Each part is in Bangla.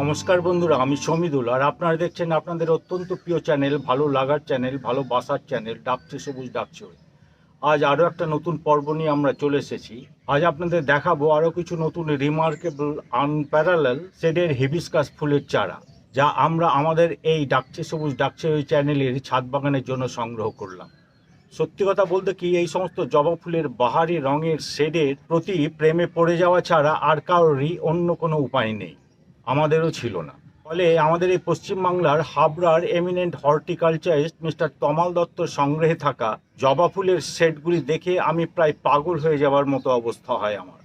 নমস্কার বন্ধুরা, আমি সমিদুল, আর আপনারা দেখছেন আপনাদের অত্যন্ত প্রিয় চ্যানেল, ভালো লাগার চ্যানেল, ভালো বাসার চ্যানেল, ডাকছে সবুজ, ডাকছে আজ আরও একটা নতুন পর্ব নিয়ে আমরা চলে এসেছি। আজ আপনাদের দেখাবো আরও কিছু নতুন রিমার্কেবল আনপ্যারালাল সেডের হিবিস্কাস ফুলের চারা, যা আমরা আমাদের এই ডাকছে সবুজ, ডাকছে ওই চ্যানেলের ছাদ বাগানের জন্য সংগ্রহ করলাম। সত্যি কথা বলতে কি, এই সমস্ত জবা ফুলের বাহারি রঙের শেডের প্রতি প্রেমে পড়ে যাওয়া ছাড়া আর কারোরই অন্য কোনো উপায় নেই। আমাদেরও ছিল না। ফলে আমাদের এই পশ্চিমবাংলার হাবড়ার এমিনেন্ট হর্টিকালচারিস্ট মিস্টার তমাল দত্তর সংগ্রহে থাকা জবা ফুলের সেটগুলি দেখে আমি প্রায় পাগল হয়ে যাওয়ার মতো অবস্থা হয় আমার।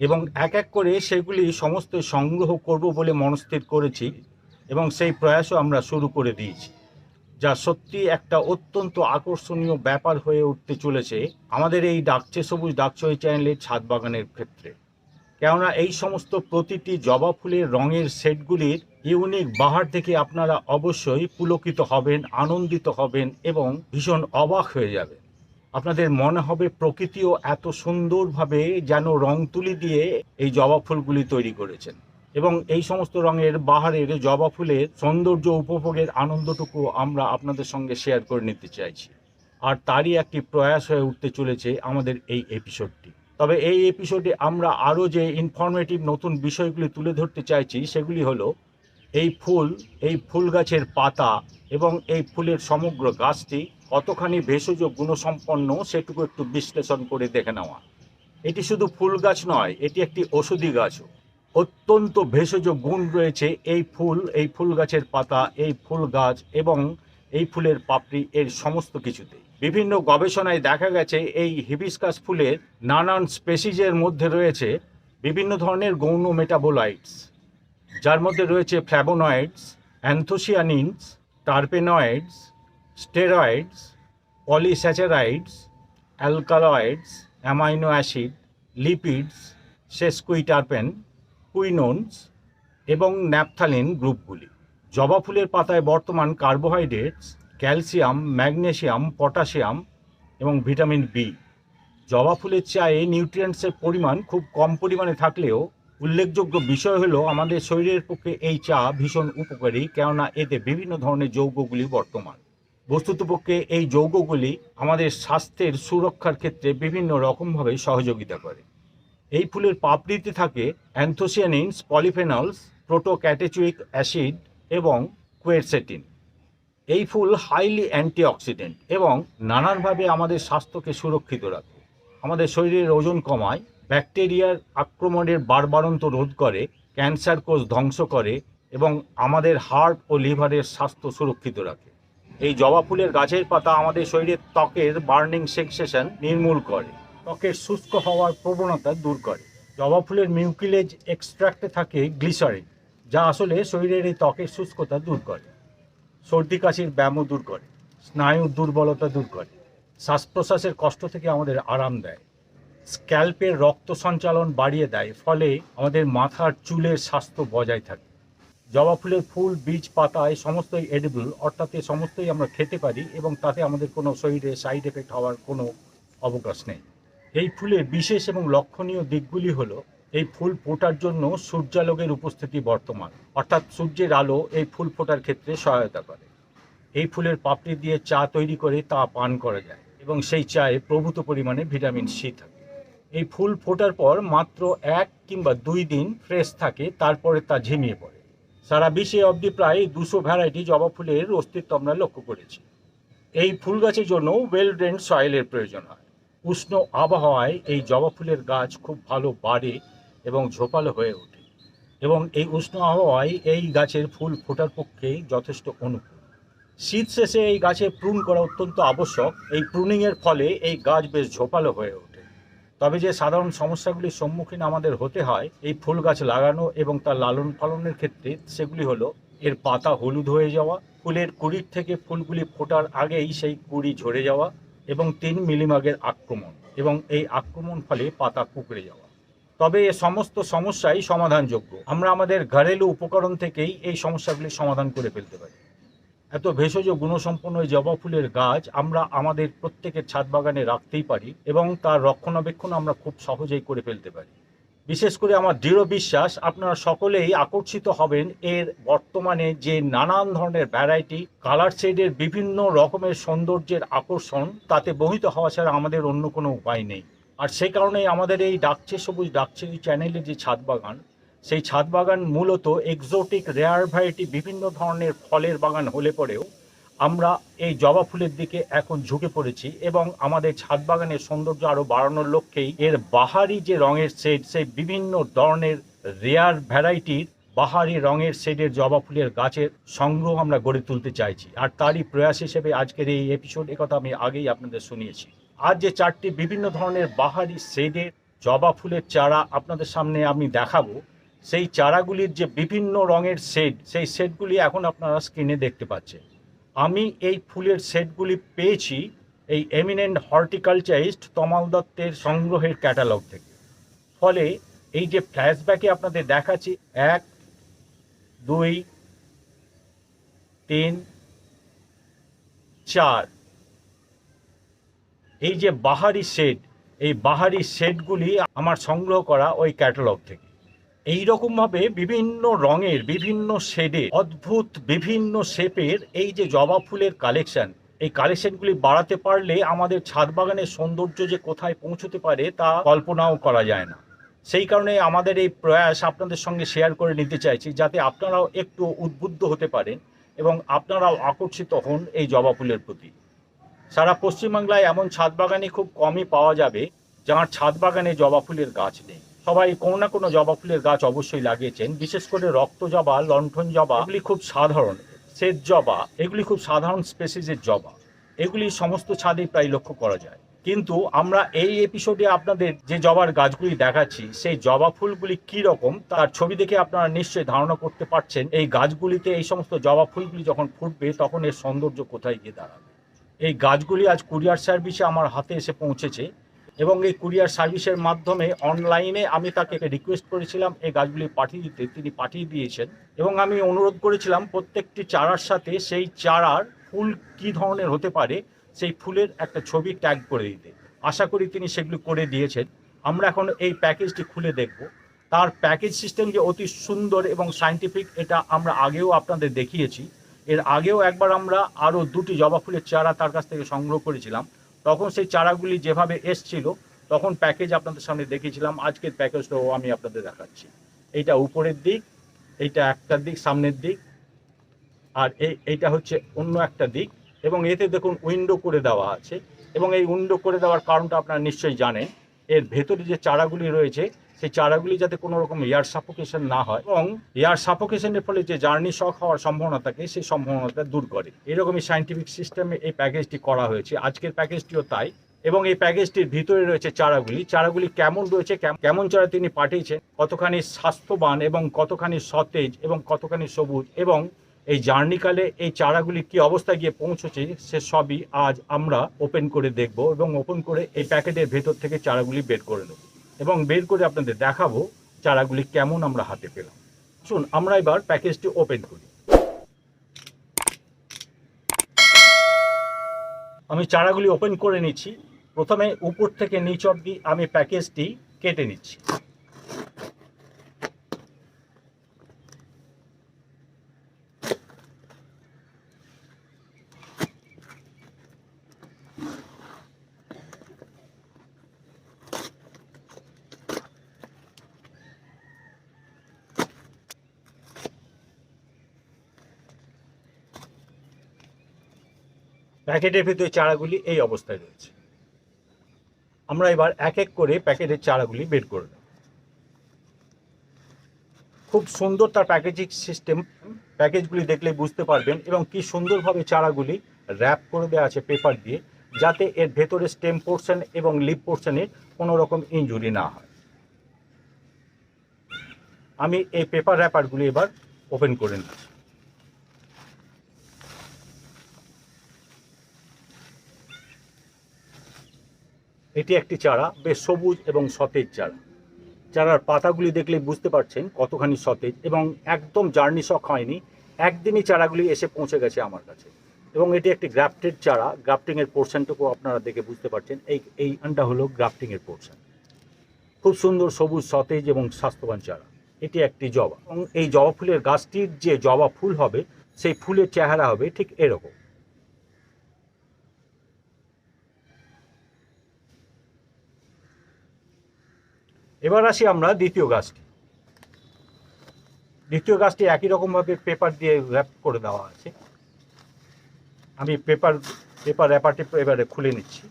এবং এক এক করে সেগুলি সমস্ত সংগ্রহ করব বলে মনস্থির করেছি এবং সেই প্রয়াসও আমরা শুরু করে দিয়েছি, যা সত্যি একটা অত্যন্ত আকর্ষণীয় ব্যাপার হয়ে উঠতে চলেছে আমাদের এই ডাকছে সবুজ ডাকছে চ্যানেলের ছাদ বাগানের ক্ষেত্রে। কেননা এই সমস্ত প্রতিটি জবা ফুলের রঙের সেটগুলির ইউনিক বাহার থেকে আপনারা অবশ্যই পুলকিত হবেন, আনন্দিত হবেন এবং ভীষণ অবাক হয়ে যাবে আপনাদের মনে হবে প্রকৃতিও এত সুন্দরভাবে যেন রং তুলি দিয়ে এই জবা ফুলগুলি তৈরি করেছেন এবং এই সমস্ত রঙের বাহারের জবা ফুলের সৌন্দর্য উপভোগের আনন্দটুকু আমরা আপনাদের সঙ্গে শেয়ার করে নিতে চাইছি। আর তারই একটি প্রয়াস হয়ে উঠতে চলেছে আমাদের এই এপিসোডটি তবে এই এপিসোডে আমরা আরও যে ইনফরমেটিভ নতুন বিষয়গুলি তুলে ধরতে চাইছি, সেগুলি হলো এই ফুল এই ফুল গাছের পাতা এবং এই ফুলের সমগ্র গাছটি কতখানি ভেষজ গুণসম্পন্ন সেটুকু একটু বিশ্লেষণ করে দেখে নেওয়া। এটি শুধু ফুল গাছ নয়, এটি একটি ওষুধি গাছও। অত্যন্ত ভেষজ গুণ রয়েছে এই ফুল এই ফুল গাছের পাতা, এই ফুল গাছ এবং এই ফুলের পাপড়ি, এর সমস্ত কিছুতেই। বিভিন্ন গবেষণায় দেখা গেছে, এই হিবিস্কাস ফুলের নানান স্পেসিজের মধ্যে রয়েছে বিভিন্ন ধরনের গৌণ মেটাবোলাইটস। যার মধ্যে রয়েছে flavonoids anthocyanins, terpenoids, steroids, polysaccharides, alkaloids, amino acid, lipids, sesquiterpene, quinones এবং ন্যাপথালিন গ্রুপগুলি। জবা ফুলের পাতায় বর্তমান কার্বোহাইড্রেটস ক্যালসিয়াম ম্যাগনেশিয়াম পটাশিয়াম এবং ভিটামিন বি। জবা ফুলের চায়ে নিউট্রিয়েন্টসের পরিমাণ খুব কম পরিমাণে থাকলেও উল্লেখযোগ্য বিষয় হলো আমাদের শরীরের পক্ষে এই চা ভীষণ উপকারী, কেননা এতে বিভিন্ন ধরনের যৌগগুলি বর্তমান। বস্তুতপক্ষে এই যৌগগুলি আমাদের স্বাস্থ্যের সুরক্ষার ক্ষেত্রে বিভিন্ন রকমভাবে সহযোগিতা করে। এই ফুলের পাপড়িতে থাকে অ্যান্থোসিয়ানিনস, পলিফেনলস, প্রোটোক্যাটেচুইক অ্যাসিড এবং কোয়েরসেটিন। এই ফুল হাইলি অ্যান্টিঅক্সিডেন্ট এবং নানানভাবে আমাদের স্বাস্থ্যকে সুরক্ষিত রাখে। আমাদের শরীরের ওজন কমায়, ব্যাকটেরিয়ার আক্রমণের বারবারন্ত রোধ করে, ক্যান্সার কোষ ধ্বংস করে এবং আমাদের হার্ট ও লিভারের স্বাস্থ্য সুরক্ষিত রাখে। এই জবা ফুলের গাছের পাতা আমাদের শরীরের ত্বকের বার্নিং সেক্সেশন নির্মূল করে। ত্বকের শুষ্ক হওয়ার প্রবণতা দূর করে। জবা ফুলের মিউকিলেজ এক্সট্রাক্টে থাকে গ্লিসারিন, যা আসলে শরীরের এই ত্বকের শুষ্কতা দূর করে। সর্দি কাশির ব্যায়ামও দূর করে, স্নায়ু দুর্বলতা দূর করে শ্বাস প্রশ্বাসের কষ্ট থেকে আমাদের আরাম দেয়, স্ক্যাল্পের রক্ত সঞ্চালন বাড়িয়ে দেয়, ফলে আমাদের মাথার চুলের স্বাস্থ্য বজায় থাকে। জবা ফুলের ফুল, বীজ পাতায় সমস্তই এডিবল অর্থাৎ এ সমস্তই আমরা খেতে পারি এবং তাতে আমাদের কোনো শরীরে সাইড এফেক্ট হওয়ার কোনো অবকাশ নেই। এই ফুলের বিশেষ এবং লক্ষণীয় দিকগুলি হলো এই ফুল ফোটার জন্য সূর্যালোকের উপস্থিতি বর্তমান। অর্থাৎ সূর্যের আলো এই ফুল ফোটার ক্ষেত্রে সহায়তা করে। এই ফুলের পাপড়ি দিয়ে চা তৈরি করে তা পান করা যায় এবং সেই চায়ে প্রভূত পরিমাণে ভিটামিন সি থাকে। এই ফুল ফোটার পর মাত্র এক কিংবা দুই দিন ফ্রেশ থাকে, তারপরে তা ঝিমিয়ে পড়ে। সারা বিশ্বে অবধি প্রায় দুশো ভ্যারাইটি জবা ফুলের অস্তিত্ব আমরা লক্ষ্য করেছি। এই ফুল গাছের জন্য ওয়েল ড্রেন সয়েলের প্রয়োজন হয়। উষ্ণ আবহাওয়ায় এই জবা ফুলের গাছ খুব ভালো বাড়ে এবং ঝোপালো হয়ে ওঠে। এবং এই উষ্ণ আবহাওয়ায় এই গাছের ফুল ফোটার পক্ষে যথেষ্ট অনুকূল। শীত শেষে এই গাছে প্রুন করা অত্যন্ত আবশ্যক। এই প্রুনিংয়ের ফলে এই গাছ বেশ ঝোপালো হয়ে ওঠে। তবে যে সাধারণ সমস্যাগুলির সম্মুখীন আমাদের হতে হয়, এই ফুল গাছ লাগানো এবং তার লালন পালনের ক্ষেত্রে সেগুলি হলো, এর পাতা হলুদ হয়ে যাওয়া, ফুলের কুড়ির থেকে ফুলগুলি ফোটার আগেই সেই কুড়ি ঝরে যাওয়া এবং তিন মিলিমাগের আক্রমণ। এবং এই আক্রমণ ফলে পাতা কুকড়ে যাওয়া। তবে এ সমস্ত সমস্যাই সমাধানযোগ্য। আমরা আমাদের ঘরেলু উপকরণ থেকেই এই সমস্যাগুলির সমাধান করে ফেলতে পারি। এত ভেষজ গুণসম্পন্ন জবা ফুলের গাছ আমরা আমাদের প্রত্যেকের ছাদ বাগানে রাখতেই পারি এবং তার রক্ষণাবেক্ষণ আমরা খুব সহজেই করে ফেলতে পারি। বিশেষ করে আমার দৃঢ় বিশ্বাস, আপনারা সকলেই আকর্ষিত হবেন এর বর্তমানে যে নানান ধরনের ভ্যারাইটি কালার শেডের বিভিন্ন রকমের সৌন্দর্যের আকর্ষণ, তাতে বহিত হওয়া ছাড়া আমাদের অন্য কোনো উপায় নেই। আর সেই কারণেই আমাদের এই ডাকছে সবুজ, ডাকছে এই চ্যানেলের যে ছাদ বাগান, সেই ছাদ বাগান মূলত এক্সোটিক রেয়ার ভ্যারাইটি বিভিন্ন ধরনের ফলের বাগান হলে পরেও আমরা এই জবা ফুলের দিকে এখন ঝুঁকে পড়েছি এবং আমাদের ছাদ বাগানের সৌন্দর্য আরও বাড়ানোর লক্ষ্যেই এর বাহারি যে রঙের শেড সেই বিভিন্ন ধরনের রেয়ার ভ্যারাইটির বাহারি রঙের শেডের জবা ফুলের গাছের সংগ্রহ আমরা গড়ে তুলতে চাইছি। আর তারই প্রয়াস হিসেবে আজকের এই এপিসোড কথা আমি আগেই আপনাদের শুনিয়েছি। আজ যে চারটি বিভিন্ন ধরনের বাহারি শেডের জবা ফুলের চারা আপনাদের সামনে আমি দেখাবো, সেই চারাগুলির যে বিভিন্ন রঙের শেড, সেই শেডগুলি এখন আপনারা স্ক্রিনে দেখতে পাচ্ছেন। আমি এই ফুলের সেটগুলি পেয়েছি এই এমিনেন্ট হর্টিকালচারিস্ট তমাল দত্তের সংগ্রহের ক্যাটালগ থেকে। ফলে এই যে ফ্ল্যাশব্যাকে আপনাদের দেখাচ্ছি, এক, দুই, তিন, চার এই যে বাহারি শেড, এই বাহারি শেডগুলি আমার সংগ্রহ করা ওই ক্যাটালগ থেকে। এই রকমভাবে বিভিন্ন রঙের, বিভিন্ন শেডে অদ্ভুত বিভিন্ন শেপের এই যে জবা ফুলের কালেকশন, এই কালেকশনগুলি বাড়াতে পারলে আমাদের ছাদ বাগানের সৌন্দর্য যে কোথায় পৌঁছতে পারে তা কল্পনাও করা যায় না। সেই কারণে আমাদের এই প্রয়াস আপনাদের সঙ্গে শেয়ার করে নিতে চাইছি, যাতে আপনারাও একটু উদ্বুদ্ধ হতে পারেন এবং আপনারাও আকর্ষিত হন এই জবা ফুলের প্রতি। সারা পশ্চিমবাংলায় এমন ছাদ বাগানে খুব কমই পাওয়া যাবে, যার ছাদ বাগানে জবা ফুলের গাছ নেই। সবাই কোনো না কোনো জবা ফুলের গাছ অবশ্যই লাগিয়েছেন, বিশেষ করে রক্ত জবা, লণ্ঠন জবা, এগুলি খুব সাধারণ শ্বেত জবা, এগুলি খুব সাধারণ স্পেসিসের জবা। এগুলি সমস্ত ছাদেই প্রায় লক্ষ্য করা যায়। কিন্তু আমরা এই এপিসোডে আপনাদের যে জবার গাছগুলি দেখাচ্ছি, সেই জবা ফুলগুলি কি রকম, তার ছবি দেখে আপনারা নিশ্চয়ই ধারণা করতে পারছেন, এই গাছগুলিতে এই সমস্ত জবা ফুলগুলি যখন ফুটবে, তখন এর সৌন্দর্য কোথায় গিয়ে দাঁড়াবে? এই গাছগুলি আজ কুরিয়ার সার্ভিসে আমার হাতে এসে পৌঁছেছে এবং এই কুরিয়ার সার্ভিসের মাধ্যমে অনলাইনে আমি তাকে রিকোয়েস্ট করেছিলাম এই গাছগুলি পাঠিয়ে দিতে, তিনি পাঠিয়ে দিয়েছেন। এবং আমি অনুরোধ করেছিলাম প্রত্যেকটি চারার সাথে সেই চারার ফুল কি ধরনের হতে পারে সেই ফুলের একটা ছবি ট্যাগ করে দিতে। আশা করি তিনি সেগুলো করে দিয়েছেন। আমরা এখন এই প্যাকেজটি খুলে দেখব। তার প্যাকেজ সিস্টেম যে অতি সুন্দর এবং সাইন্টিফিক, এটা আমরা আগেও আপনাদের দেখিয়েছি। এর আগেও একবার আমরা আরও দুটি জবা ফুলের চারা তার কাছ থেকে সংগ্রহ করেছিলাম। তখন সেই চারাগুলি যেভাবে এসছিল, তখন প্যাকেজ আপনাদের সামনে দেখিয়েছিলাম। আজকের প্যাকেজটাও আমি আপনাদের দেখাচ্ছি। এইটা উপরের দিক, এইটা একটা দিক, সামনের দিক, আর এই এইটা হচ্ছে অন্য একটা দিক। এবং এতে দেখুন উইন্ডো করে দেওয়া আছে। এবং এই উইন্ডো করে দেওয়ার কারণটা আপনারা নিশ্চয়ই জানেন। এর ভেতরে যে চারাগুলি রয়েছে সেই চারাগুলি যাতে কোনো রকম এয়ার সাফোকেশন না হয় এবং এয়ার সাফোকেশনের ফলে যে জার্নি শক হওয়ার সম্ভাবনা থাকে, সেই সম্ভাবনাটা দূর করে। এরকমই সাইন্টিফিক সিস্টেমে এই প্যাকেজটি করা হয়েছে। আজকের প্যাকেজটিও তাই। এবং এই প্যাকেজটির ভিতরে রয়েছে চারাগুলি। চারাগুলি কেমন রয়েছে কেমন চারা তিনি পাঠিয়েছেন, কতখানি স্বাস্থ্যবান এবং কতখানি সতেজ এবং কতখানি সবুজ এবং এই জার্নিকালে এই চারাগুলি কি অবস্থায় গিয়ে পৌঁছেছে, সে সবই আজ আমরা ওপেন করে দেখব এবং ওপেন করে এই প্যাকেটের ভেতর থেকে চারাগুলি বের করে নেব। এবং বের করে আপনাদের দেখাবো চারাগুলি কেমন আমরা হাতে পেলাম। শুন আমরা এবার প্যাকেজটি ওপেন করি। আমি চারাগুলি ওপেন করে নিচ্ছি। প্রথমে উপর থেকে নিচ অব্দি আমি প্যাকেজটি কেটে নিচ্ছি। প্যাকেটের ভিতরে চারাগুলি এই অবস্থায় রয়েছে। আমরা এবার এক এক করে প্যাকেটের চারাগুলি বের করে নেব। খুব সুন্দর তার প্যাকেজিং সিস্টেম। প্যাকেজগুলি দেখলে বুঝতে পারবেন এবং কি সুন্দরভাবে চারাগুলি র্যাপ করে দেওয়া আছে পেপার দিয়ে, যাতে এর ভেতরে স্টেম পোর্শন এবং লিপ পোর্শনে কোনো রকম ইনজুরি না হয়। আমি এই পেপার র্যাপারগুলি এবার ওপেন করে নিচ্ছি। এটি একটি চারা, বেশ সবুজ এবং সতেজ চারা। চারার পাতাগুলি দেখলে বুঝতে পারছেন কতখানি সতেজ এবং একদম জার্নি শক হয়নি। একদিনই চারাগুলি এসে পৌঁছে গেছে আমার কাছে। এবং এটি একটি গ্রাফটেড চারা। গ্রাফটিংয়ের পোর্শনটুকু আপনারা দেখে বুঝতে পারছেন। এই এই আনটা হলো গ্রাফটিংয়ের পোর্শন। খুব সুন্দর, সবুজ, সতেজ এবং স্বাস্থ্যবান চারা। এটি একটি জবা। এবং এই জবা ফুলের গাছটির যে জবা ফুল হবে, সেই ফুলের চেহারা হবে ঠিক এরকম। এবার আসি আমরা দ্বিতীয় গাছটি। দ্বিতীয় গাছটি একই রকমভাবে পেপার দিয়ে র্যাপ করে দেওয়া আছে। আমি পেপার পেপার র্যাপারটি এবারে খুলে নিচ্ছি।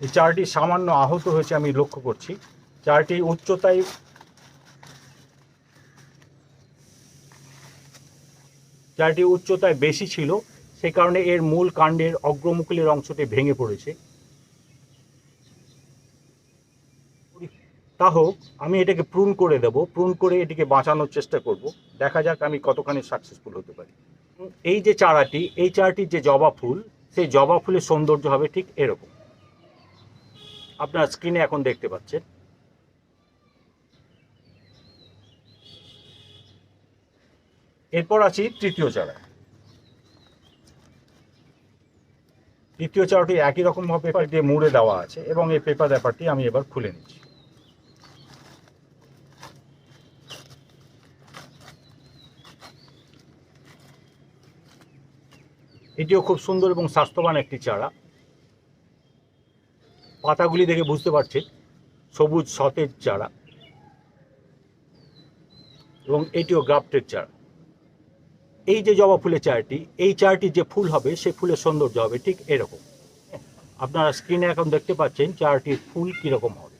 এই চারটি সামান্য আহত হয়েছে আমি লক্ষ্য করছি। চারটি উচ্চতায় চারটি উচ্চতায় বেশি ছিল। সেই কারণে এর মূল কাণ্ডের অগ্রমুকুলের অংশটি ভেঙে পড়েছে। তা হোক, আমি এটাকে প্রুন করে দেব। প্রুন করে এটিকে বাঁচানোর চেষ্টা করব। দেখা যাক আমি কতখানি সাকসেসফুল হতে পারি। এই যে চারাটি, এই চারাটির যে জবা ফুল, সেই জবা ফুলের সৌন্দর্য হবে ঠিক এরকম। আপনার স্ক্রিনে এখন দেখতে পাচ্ছেন। এরপর আছি তৃতীয় চারা তৃতীয় চারাটি একই রকম ভাবে পেপার দিয়ে মুড়ে দেওয়া আছে এবং এই পেপার ব্যাপারটি আমি এবার খুলে নিচ্ছি। এটিও খুব সুন্দর এবং স্বাস্থ্যবান একটি চারা। পাতাগুলি দেখে বুঝতে পারছি সবুজ সতেজ চারা এবং এটিও গ্রাফটেড চারা। এই যে জবা ফুলের চারাটি, এই চারাটির যে ফুল হবে, সেই ফুলের সৌন্দর্য হবে ঠিক এরকম। আপনারা স্ক্রিনে এখন দেখতে পাচ্ছেন চারাটির ফুল কীরকম হবে।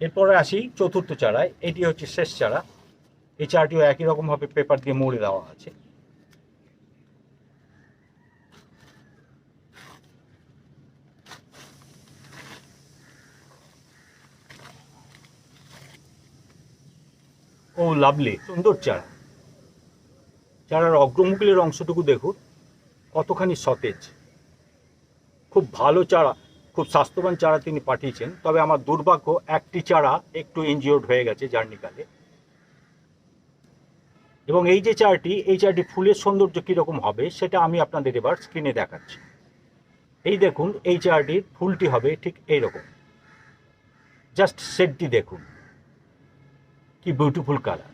এরপরে আসি চতুর্থ চারায়, এটি হচ্ছে শেষ চারা। এই চারাটিও একই রকমভাবে পেপার দিয়ে মুড়ে দেওয়া আছে। ও লাভলি, সুন্দর চারা। চারার অগ্রমুকুলের অংশটুকু দেখুন, কতখানি সতেজ। খুব ভালো চারা, খুব স্বাস্থ্যবান চারা তিনি পাঠিয়েছেন, তবে আমার দুর্ভাগ্য, একটি চারা একটু ইনজিওর্ড হয়ে গেছে জার্নিকালে। এবং এই যে চারটি, এই চারটি ফুলের সৌন্দর্য কীরকম হবে, সেটা আমি আপনাদের এবার স্ক্রিনে দেখাচ্ছি। এই দেখুন, এই চারাটির ফুলটি হবে ঠিক এইরকম। জাস্ট সেটটি দেখুন। কি বিউটিফুল কালার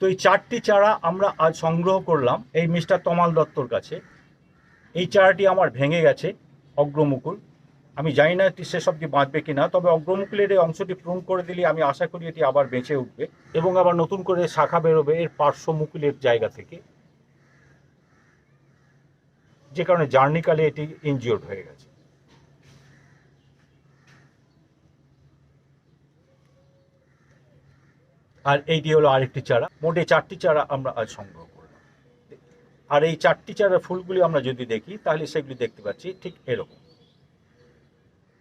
তো এই চারটি চারা আমরা আজ সংগ্রহ করলাম এই মিস্টার তমাল দত্তর কাছে। এই চারাটি আমার ভেঙে গেছে, অগ্রমুকুল। আমি জানি না এটি অব্দি বাঁচবে কিনা, তবে অগ্রমুকুলের এই অংশটি পূরণ করে দিলে আমি আশা করি এটি আবার বেঁচে উঠবে এবং আবার নতুন করে শাখা বেরোবে এর পার্শ্বমুকুলের জায়গা থেকে। যে কারণে জার্নিকালে এটি ইনজিওর্ড হয়ে গেছে। আর এইটি হলো আরেকটি চারা। মোটে চারটি চারা আমরা আজ সংগ্রহ করলাম। আর এই চারটি চারার ফুলগুলি আমরা যদি দেখি, তাহলে সেগুলি দেখতে পাচ্ছি ঠিক এরকম।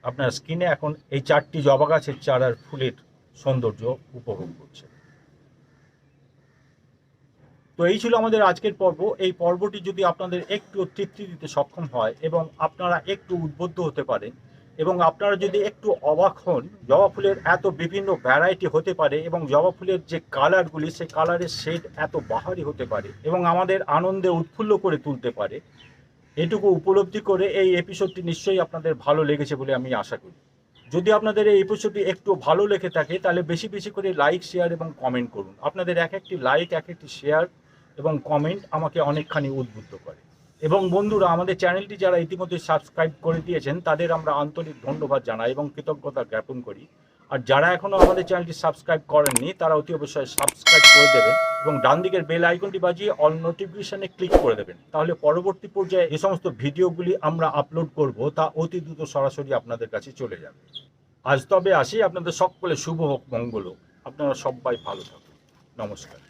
আপনার স্কিনে এখন এই চারটি জবা গাছের চারার ফুলের সৌন্দর্য উপভোগ করছে। তো এই ছিল আমাদের আজকের পর্ব। এই পর্বটি যদি আপনাদের একটু তৃপ্তি দিতে সক্ষম হয় এবং আপনারা একটু উদ্বুদ্ধ হতে পারেন এবং আপনারা যদি একটু অবাক হন, জবা ফুলের এত বিভিন্ন ভ্যারাইটি হতে পারে এবং জবা ফুলের যে কালারগুলি সেই কালারের শেড এত বাহারি হতে পারে এবং আমাদের আনন্দে উৎফুল্ল করে তুলতে পারে, এটুকু উপলব্ধি করে এই এপিসোডটি নিশ্চয়ই আপনাদের ভালো লেগেছে বলে আমি আশা করি। যদি আপনাদের এই এপিসোডটি একটু ভালো লেগে থাকে, তাহলে বেশি বেশি করে লাইক শেয়ার এবং কমেন্ট করুন। আপনাদের এক একটি লাইক এক একটি শেয়ার এবং কমেন্ট আমাকে অনেকখানি উদ্বুদ্ধ করে। এবং বন্ধুরা, আমাদের চ্যানেলটি যারা ইতিমধ্যে সাবস্ক্রাইব করে দিয়েছেন, তাদের আমরা আন্তরিক ধন্যবাদ জানাই এবং কৃতজ্ঞতা জ্ঞাপন করি। আর যারা এখনও আমাদের চ্যানেলটি সাবস্ক্রাইব করেননি, তারা অতি অবশ্যই সাবস্ক্রাইব করে দেবেন এবং ডান দিকের বেল আইকনটি বাজিয়ে অল নোটিফিকেশানে ক্লিক করে দেবেন। তাহলে পরবর্তী পর্যায়ে যে সমস্ত ভিডিওগুলি আমরা আপলোড করব, তা অতি দ্রুত সরাসরি আপনাদের কাছে চলে যাবে। আজ তবে আসি। আপনাদের সকলে শুভ হোক, মঙ্গল হোক। আপনারা সবাই ভালো থাকুন। নমস্কার।